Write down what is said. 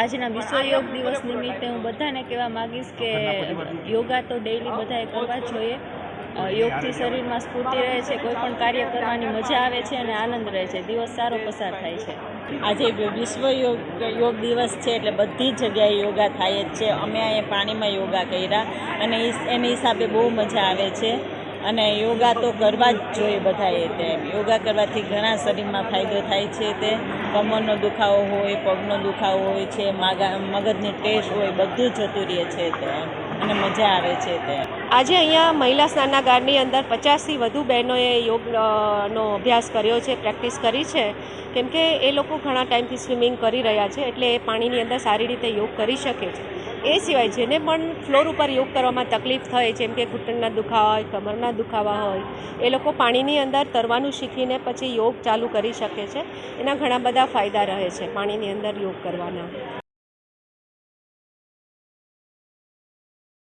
આજના વિશ્વ યોગ દિવસ નિમિત્તે હું બધાને કહેવા માંગીશ કે યોગા તો ડેઈલી બધાએ કરવા જોઈએ. યોગથી શરીરમાં સ્ફૂર્તિ રહે છે, કોઈ પણ કાર્ય કરવાની મજા આવે છે અને આનંદ રહે છે. દિવસ સારો પસાર થાય છે. આજે વિશ્વ યોગ યોગ દિવસ છે એટલે બધી જગ્યાએ યોગા થાય જ છે. અમે અહીંયા પાણીમાં યોગા કર્યા અને એની હિસાબે બહુ મજા આવે છે. અને યોગા તો કરવા જ જોઈએ બધાએ તે. યોગા કરવાથી ઘણા શરીરમાં ફાયદો થાય છે તે. કમરનો દુખાવો હોય, પગનો દુખાવો હોય છે, માગા, મગજની ટેસ્ટ હોય, બધું જતું રહે છે તે. અને મજા આવે છે તે. આજે અહીંયા મહિલા સ્નાનાગારની અંદર પચાસથી વધુ બહેનોએ યોગ નો અભ્યાસ કર્યો છે, પ્રેક્ટિસ કરી છે. કેમ કે એ લોકો ઘણા ટાઈમથી સ્વિમિંગ કરી રહ્યા છે, એટલે એ પાણીની અંદર સારી રીતે યોગ કરી શકે છે. એ સિવાય જેને પણ ફ્લોર ઉપર યોગ કરવામાં તકલીફ થાય જેમ કે ઘૂંટણના દુખાવા હોય, કમરના દુખાવા હોય, એ લોકો પાણીની અંદર તરવાનું શીખીને પછી યોગ ચાલુ કરી શકે છે. એના ઘણા બધા ફાયદા રહે છે પાણીની અંદર યોગ કરવાના.